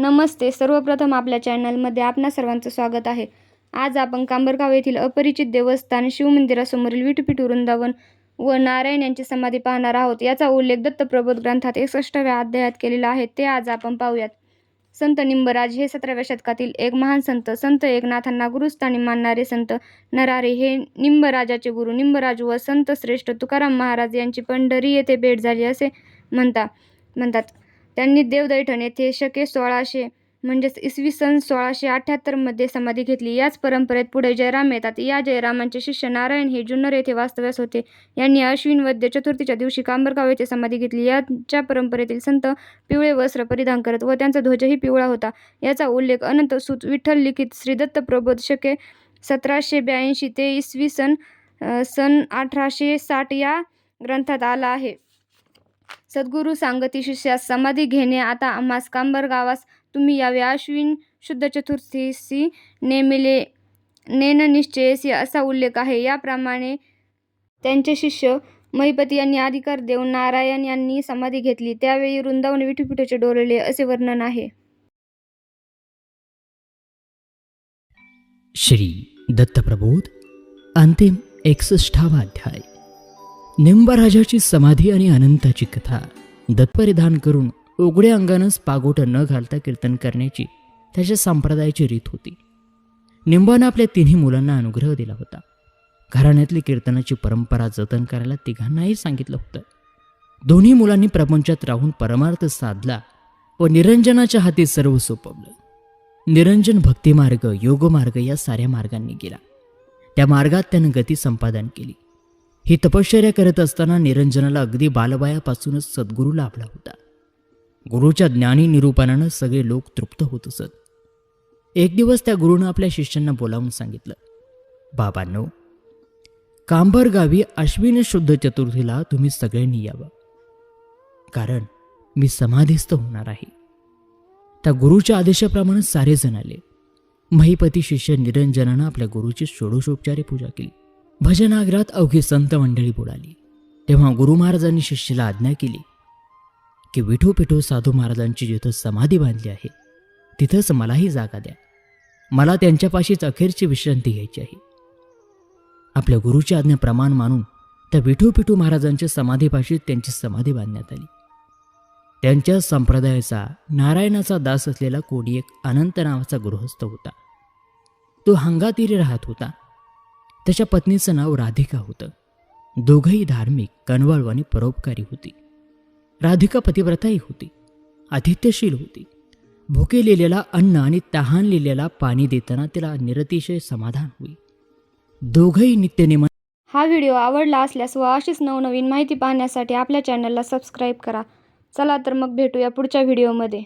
नमस्ते. सर्वप्रथम आपल्या चॅनलमध्ये आपणा सर्वांचं स्वागत आहे. आज आपण कांबरगाव येथील अपरिचित देवस्थान शिवमंदिरासमोरील विठपीठ वृंदावन व नारायण यांची समाधी पाहणार आहोत. याचा उल्लेख दत्तप्रबोध ग्रंथात एकसष्टाव्या अध्यायात केलेला आहे. ते आज आपण पाहूयात. संत निंबराज हे सतराव्या शतकातील एक महान संत. संत एकनाथांना गुरुस्थानी मानणारे संत नरारे हे निंबराजाचे गुरु. निंबराज व संत श्रेष्ठ तुकाराम महाराज यांची पंढरी येथे भेट झाली असे म्हणता म्हणतात. त्यांनी देवदैठण येथे शके सोळाशे म्हणजेच इसवी सन सोळाशे अठ्ठ्याहत्तरमध्ये समाधी घेतली. याच परंपरेत पुढे जयराम येतात. या जयरामांचे शिष्य नारायण हे जुन्नर येथे वास्तव्यास होते. यांनी अश्विन वद्य चतुर्थीच्या दिवशी कांबरगाव येथे समाधी घेतली. याच्या परंपरेतील संत पिवळे वस्त्र परिधान करत व त्यांचा ध्वजही पिवळा होता. याचा उल्लेख अनंत सुत विठ्ठल लिखित श्रीदत्त प्रबोध शके सतराशे ब्याऐंशी ते इसवी सन सन अठराशे साठ या ग्रंथात आला आहे. सद्गुरू सांगती शिष्यास समाधी घेणे. आता आम्हास कांबर गावास तुम्ही यावे. अश्विन शुद्ध चतुर्थीसी नेमिले नेन निश्चयसी असा उल्लेख आहे. याप्रमाणे त्यांचे शिष्य महिपती यांनी अधिकार देऊन नारायण यांनी समाधी घेतली. त्यावेळी वृंदावन विठुपीठाचे डोलले असे वर्णन आहे. श्री दत्तप्रबोध अंतिम एकसष्टावा अध्याय. निंबराजाची समाधी आणि अनंताची कथा. दत्तपरिधान करून उघड्या अंगानंच पागोट न घालता कीर्तन करण्याची त्याच्या संप्रदायाची रीत होती. निंबानं आपल्या तिन्ही मुलांना अनुग्रह दिला होता. घराण्यातली कीर्तनाची परंपरा जतन करायला तिघांनाही सांगितलं होतं. दोन्ही मुलांनी प्रपंचात राहून परमार्थ साधला व निरंजनाच्या हाती सर्व सोपवलं. निरंजन भक्तिमार्ग योगमार्ग या साऱ्या मार्गांनी गेला. त्या मार्गात त्यानं गती संपादन केली. ही तपश्चर्या करत असताना निरंजनाला अगदी बालबायापासूनच सद्गुरू लाभला होता. गुरुच्या ज्ञानी निरूपणानं सगळे लोक तृप्त होत असत. एक दिवस त्या गुरुनं आपल्या शिष्यांना बोलावून सांगितलं बाबांनो कांबर गावी अश्विन शुद्ध चतुर्थीला तुम्ही सगळ्यांनी यावं. कारण मी समाधीस्थ होणार आहे. त्या गुरुच्या आदेशाप्रमाणे सारेजण आले. महिपती शिष्य निरंजनानं आपल्या गुरुची षोडशोपचारी पूजा केली. भजनागरात अवघी संत मंडळी बुडाली. तेव्हा गुरु महाराजांनी शिष्याला आज्ञा केली की विठो पिठो साधू महाराजांची जिथं समाधी बांधली आहे तिथंच मलाही जागा द्या. मला त्यांच्यापाशीच अखेरची विश्रांती घ्यायची आहे. आपल्या गुरुची आज्ञा प्रमाण मानून त्या विठू पिठू महाराजांच्या समाधीपाशी त्यांची समाधी बांधण्यात आली. त्यांच्या संप्रदायाचा नारायणाचा दास असलेला कोणी एक अनंत नावाचा गृहस्थ होता. तो हंगातीरी राहत होता. त्याच्या पत्नीचं नाव राधिका होतं. दोघंही धार्मिक कणवळू आणि परोपकारी होती. राधिका पतिव्रताही होती. आतिथ्यशील होती. भुके लिहिलेला अन्न आणि तहान लिहिलेला पाणी देताना तिला निरतिशय समाधान होई दोघंही नित्यनेम हा व्हिडिओ आवडला असल्यास व अशीच नवनवीन माहिती पाहण्यासाठी आपल्या चॅनलला सबस्क्राईब करा. चला तर मग भेटूया पुढच्या व्हिडिओमध्ये.